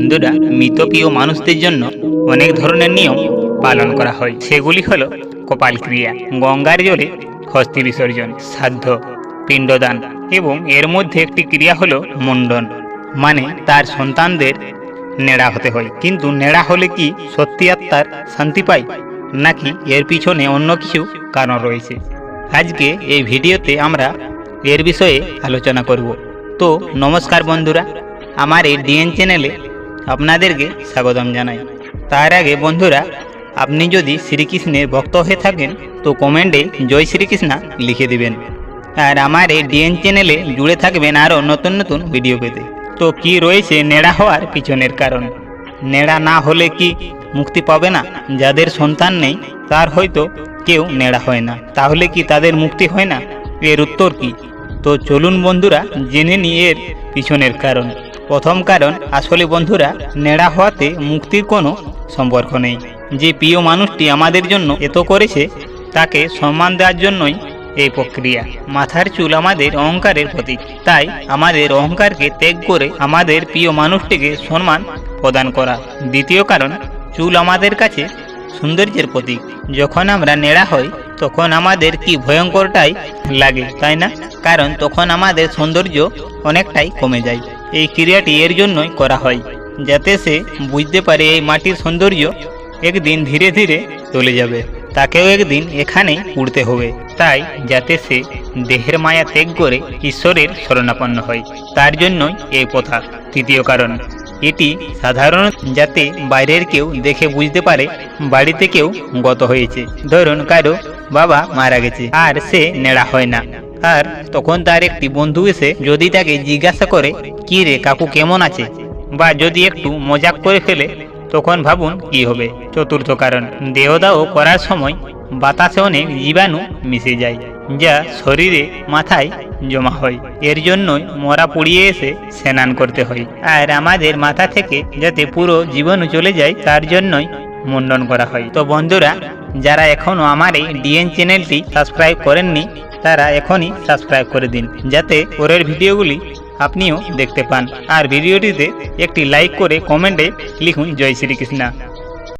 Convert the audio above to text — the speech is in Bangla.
বন্ধুরা, মৃতপ্রিয় মানুষদের জন্য অনেক ধরনের নিয়ম পালন করা হয়। সেগুলি হলো কপাল ক্রিয়া, গঙ্গার জলে হস্তি বিসর্জন, শ্রাদ্ধ, পিণ্ডদান এবং এর মধ্যে একটি ক্রিয়া হলো মুন্ডন মানে তার সন্তানদের নেড়া হতে হয়। কিন্তু নেড়া হলে কি সত্যি আত্মার শান্তি পায়? নাকি এর পিছনে অন্য কিছু কারণ রয়েছে? আজকে এই ভিডিওতে আমরা এর বিষয়ে আলোচনা করব। তো নমস্কার বন্ধুরা, আমার এই ডিএন চ্যানেলে আপনাদেরকে স্বাগতম জানাই। তার আগে বন্ধুরা, আপনি যদি শ্রীকৃষ্ণের ভক্ত হয়ে থাকেন, তো কমেন্টে জয় শ্রীকৃষ্ণা লিখে দিবেন। আর আমার এই ডিএন চ্যানেলে জুড়ে থাকবেন আরও নতুন নতুন ভিডিও পেতে। তো কি রয়েছে নেড়া হওয়ার পিছনের কারণ? নেড়া না হলে কি মুক্তি পাবে না? যাদের সন্তান নেই, তার হয়তো কেউ নেড়া হয় না। তাহলে কি তাদের মুক্তি হয় না? এর উত্তর কি? তো চলুন বন্ধুরা, জেনে নিই এর পিছনের কারণ। প্রথম কারণ, আসলে বন্ধুরা, নেড়া হওয়াতে মুক্তির কোনো সম্পর্ক নেই। যে প্রিয় মানুষটি আমাদের জন্য এত করেছে, তাকে সম্মান দেওয়ার জন্যই এই প্রক্রিয়া। মাথার চুল আমাদের অহংকারের প্রতীক। তাই আমাদের অহংকারকে ত্যাগ করে আমাদের প্রিয় মানুষটিকে সম্মান প্রদান করা। দ্বিতীয় কারণ, চুল আমাদের কাছে সৌন্দর্যের প্রতীক। যখন আমরা নেড়া হই, তখন আমাদের কি ভয়ঙ্করটাই লাগে, তাই না? কারণ তখন আমাদের সৌন্দর্য অনেকটাই কমে যায়। এই ক্রিয়াটি এর জন্যই করা হয়, যাতে সে বুঝতে পারে এই মাটির সৌন্দর্য একদিন ধীরে ধীরে চলে যাবে। তাকেও একদিন এখানেই উড়তে হবে। তাই যাতে সে দেহের মায়া ত্যাগ করে ঈশ্বরের শরণাপন্ন হয়, তার জন্যই এই প্রথা। তৃতীয় কারণ, এটি সাধারণ যাতে বাইরের কেউ দেখে বুঝতে পারে, বাড়িতে কেউ গত হয়েছে। ধরুন কারও বাবা মারা গেছে, আর সে নেড়া হয় না। আর তখন তার একটি বন্ধু এসে যদি তাকে জিজ্ঞাসা করে, কি রে কাকু কেমন আছে? বা যদি একটু মজাক করে ফেলে, তখন ভাবুন কি হবে। চতুর্থ কারণ, দেহদাহ করার সময় বাতাসে অনেক জীবাণু মিশে যায়, যা শরীরে মাথায় জমা হয়। এর জন্যই মরা পুড়িয়ে এসে স্নান করতে হয়। আর আমাদের মাথা থেকে যাতে পুরো জীবাণু চলে যায়, তার জন্যই মুন্ডন করা হয়। তো বন্ধুরা, যারা এখনও আমার এই ডিএন চ্যানেলটি সাবস্ক্রাইব করেননি তারা এখনই সাবস্ক্রাইব করে দিন, যাতে পরের ভিডিওগুলি আপনিও দেখতে পান। আর ভিডিওটিতে একটি লাইক করে কমেন্টে লিখুন, জয় শ্রীকৃষ্ণা।